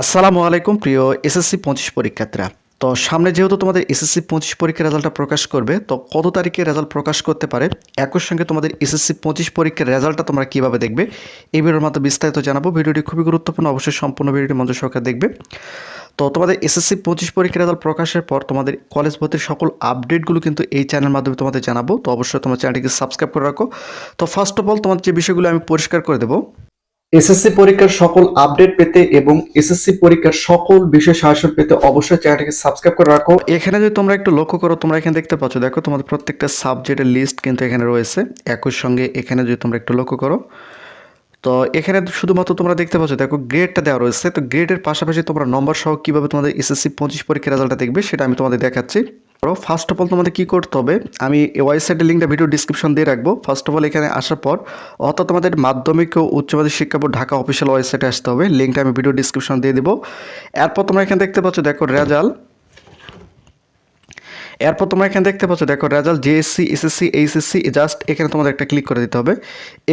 আসসালামু আলাইকুম, প্রিয় এসএসসি পঁচিশ পরীক্ষার্থীরা। তো সামনে যেহেতু তোমাদের এসএসসি পঁচিশ পরীক্ষার রেজাল্টটা প্রকাশ করবে, তো কত তারিখে রেজাল্ট প্রকাশ করতে পারে? একই সঙ্গে তোমাদের এসএসসি পঁচিশ পরীক্ষার রেজাল্টটা তোমরা কীভাবে দেখবে? এই ভিডিওর মাধ্যমে বিস্তারিত জানাব। ভিডিওটি খুবই গুরুত্বপূর্ণ, অবশ্যই সম্পূর্ণ ভিডিওটি মঞ্চ সরকার দেখবে। তো তোমাদের এসএসসি পঁচিশ পরীক্ষার রেজাল্ট প্রকাশের পর তোমাদের কলেজ ভর্তির সকল আপডেটগুলো কিন্তু এই চ্যানেলের মাধ্যমে তোমাদের জানাব। তো অবশ্যই তোমার চ্যানেলটিকে সাবস্ক্রাইব করে রাখো। তো ফার্স্ট অফ অল তোমাদের যে বিষয়গুলো আমি পরিষ্কার করে দেবো এসএসসি পরীক্ষার সকল আপডেট পেতে এবং এসএসসি পরীক্ষার সকল বিষয় সাহায্য পেতে অবশ্যই চ্যানেলটিকে সাবস্ক্রাইব করে রাখো। এখানে যদি তোমরা একটু লক্ষ্য করো, তোমরা এখানে দেখতে পাচ্ছ, দেখো তোমাদের প্রত্যেকটা সাবজেক্টের লিস্ট কিন্তু এখানে রয়েছে। একই সঙ্গে এখানে যদি তোমরা একটু লক্ষ্য করো, তো এখানে শুধুমাত্র তোমরা দেখতে পাচ্ছ, দেখো গ্রেডটা দেওয়া রয়েছে। তো গ্রেডের পাশাপাশি তোমরা নম্বর সহ কীভাবে তোমাদের এসএসসি পঁচিশ পরীক্ষার রেজাল্টটা দেখবে, সেটা আমি তোমাদের দেখাচ্ছি। ফার্স্ট অফ অল তোমাদের কী করতে হবে? আমি ওয়েবসাইটের লিঙ্কটা ভিডিও ডিসক্রিপশন দিয়ে রাখব। ফার্স্ট অফ অল এখানে আসার পর অর্থাৎ তোমাদের মাধ্যমিক ও উচ্চ মাধ্যমিক শিক্ষা বোর্ড ঢাকা অফিসিয়াল ওয়েবসাইটে আসতে হবে। লিঙ্কটা আমি ভিডিও ডিসক্রিপশন দিয়ে দেবো। এরপর তোমরা এখানে দেখতে পাচ্ছ, দেখো, রেজাল্ট। এরপর তোমরা এখানে দেখতে পাচ্ছ, দেখো result JSC SSC HSC just এখানে তোমাদের একটা ক্লিক করে দিতে হবে।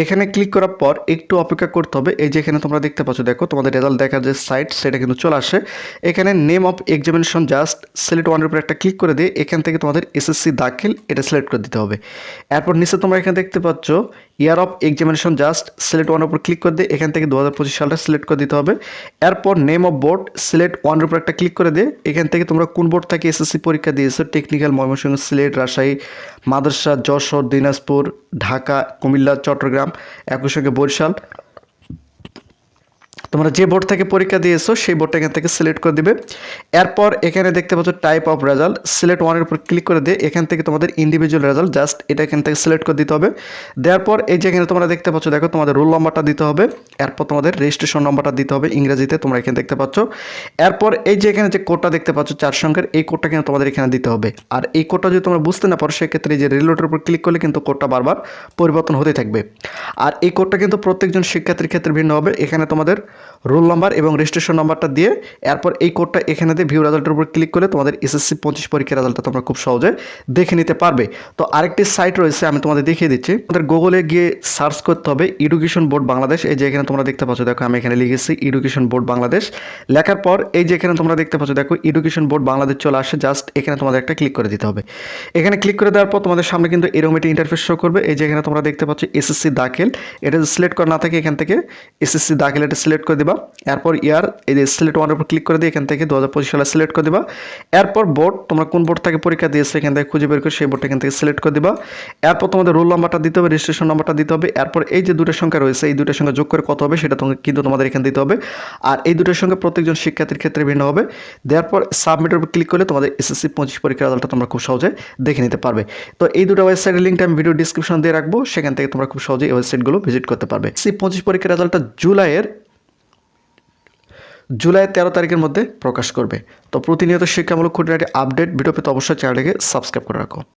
এখানে ক্লিক করার পর একটু অপেক্ষা করতে হবে। এই যে এখানে তোমরা দেখতে পাচ্ছ, দেখো তোমাদের রেজাল্ট দেখার যে সাইট সেটা কিন্তু চলে আসে। এখানে name of examination just select ওয়ানের উপর একটা ক্লিক করে দিয়ে এখান থেকে তোমাদের এসএসসি দাখিল, এটা সিলেক্ট করে দিতে হবে। এরপর নিচে তোমরা এখানে দেখতে পাচ্ছ year of examination just select one উপর ক্লিক করে দিয়ে এখান থেকে দু হাজার পঁচিশ সালটা সিলেক্ট করে দিতে হবে। এরপর নেম অফ বোর্ড সিলেক্ট ওয়ানের উপর একটা ক্লিক করে দিয়ে এখান থেকে তোমরা কোন বোর্ড থেকে এসএসসি পরীক্ষা দিয়েছ? টেকনিক্যাল ময়মনসিংহ, সিলেট, রাজশাহী, মাদ্রাসা, যশোর, দিনাজপুর, ঢাকা, কুমিল্লা, চট্টগ্রাম, একই সঙ্গে বরিশাল। তোমরা যে বোর্ড থেকে পরীক্ষা দিয়েছ, সেই বোর্ডটা এখান থেকে সিলেক্ট করে দিবে। এরপর এখানে দেখতে পাচ্ছ টাইপ অফ রেজাল্ট সিলেক্ট ওয়ানের উপর ক্লিক করে দিয়ে এখান থেকে তোমাদের ইন্ডিভিজুয়াল রেজাল্ট জাস্ট এটা এখান থেকে সিলেক্ট করে দিতে হবে। দেওয়ার পর এই যে এখানে তোমরা দেখতে পাচ্ছ, দেখো তোমাদের রোল নাম্বারটা দিতে হবে। এরপর তোমাদের রেজিস্ট্রেশন নাম্বারটা দিতে হবে ইংরেজিতে, তোমরা এখানে দেখতে পাচ্ছ। এরপর এই যে এখানে যে কোডটা দেখতে পাচ্ছ, চার সংখ্যার, এই কোডটা কিন্তু তোমাদের এখানে দিতে হবে। আর এই কোডটা যদি তোমরা বুঝতে না পারো, সেক্ষেত্রে এই যে রিলোটের উপর ক্লিক করলে কিন্তু কোডটা বারবার পরিবর্তন হতে থাকবে। আর এই কোডটা কিন্তু প্রত্যেকজন শিক্ষার্থীর ক্ষেত্রে ভিন্ন হবে। এখানে তোমাদের রোল নাম্বার এবং রেজিস্ট্রেশন নাম্বারটা দিয়ে এরপর এই কোডটা এখানে দিয়ে ভিউ রেজাল্টের উপর ক্লিক করলে তোমাদের এসএসসি পঁচিশ পরীক্ষার রেজাল্টটা তোমরা খুব সহজে দেখে নিতে পারবে। তো আরেকটি সাইট রয়েছে, আমি তোমাদের দেখিয়ে দিচ্ছি। তোমাদের গুগলে গিয়ে সার্চ করতে হবে এডুকেশন বোর্ড বাংলাদেশ এই যে এখানে তোমরা দেখতে পাচ্ছ, দেখো আমি এখানে লিখেছি এডুকেশন বোর্ড বাংলাদেশ লেখার পর এই যে এখানে তোমরা দেখতে পাচ্ছ, দেখো এডুকেশন বোর্ড বাংলাদেশ চলে আসে জাস্ট এখানে তোমাদের একটা ক্লিক করে দিতে হবে। এখানে ক্লিক করে দেওয়ার পর তোমাদের সামনে কিন্তু এরকম একটি ইন্টারফেস শো করবে। এই যে এখানে তোমরা দেখতে পাচ্ছ এসএসসি দাখিল এটা সিলেক্ট করা না থাকে এখান থেকে। এসএসসি দাখিল এটা সিলেক্ট করে দিবা। এরপর ইয়ার, এই যে সিলেক্ট ওয়ানের উপর ক্লিক করে দিয়ে এখান থেকে দু হাজার পঁচিশ সালে সিলেক্ট করে দিবা। এরপর বোর্ড তোমরা কোন বোর্ড থেকে পরীক্ষা দিয়েছ এখান থেকে খুঁজে বের করে সেই বোর্ডটা এখান থেকে সিলেক্ট করে দিবা। এরপর তোমাদের রোল নাম্বারটা দিতে হবে রেজিস্ট্রেশন নাম্বারটা দিতে হবে। এরপর এই যে দুটো সংখ্যা রয়েছে, এই দুটোর সঙ্গে যোগ করে কত হবে সেটা তোমাকে কিন্তু তোমাদের এখানে দিতে হবে। আর এই দুটোর সঙ্গে প্রত্যেকজন শিক্ষার্থীর ক্ষেত্রে ভিন্ন হবে। দেওয়ার পর সাবমিটের উপর ক্লিক করলে তোমাদের এসএসসি পঁচিশ পরীক্ষার রেজাল্টটা তোমরা খুব সহজে দেখে নিতে পারবে। তো এই দুটো ওয়েবসাইটের লিঙ্কটা আমি ভিডিও ডিসক্রিপশন দিয়ে রাখব। সেখান থেকে তোমরা খুব সহজেই এই ওয়েবসাইটগুলো ভিজিট করতে পারবে। সি পঁচিশ পরীক্ষার রেজাল্টটা জুলাইয়ের জুলাই তেরো তারিখের মধ্যে প্রকাশ করবে। তো প্রতিনিয়ত শিক্ষামূলক খুঁটিনাটি আপডেট, ভিডিও পেতে অবশ্যই চ্যানেলটিকে সাবস্ক্রাইব করে রাখো।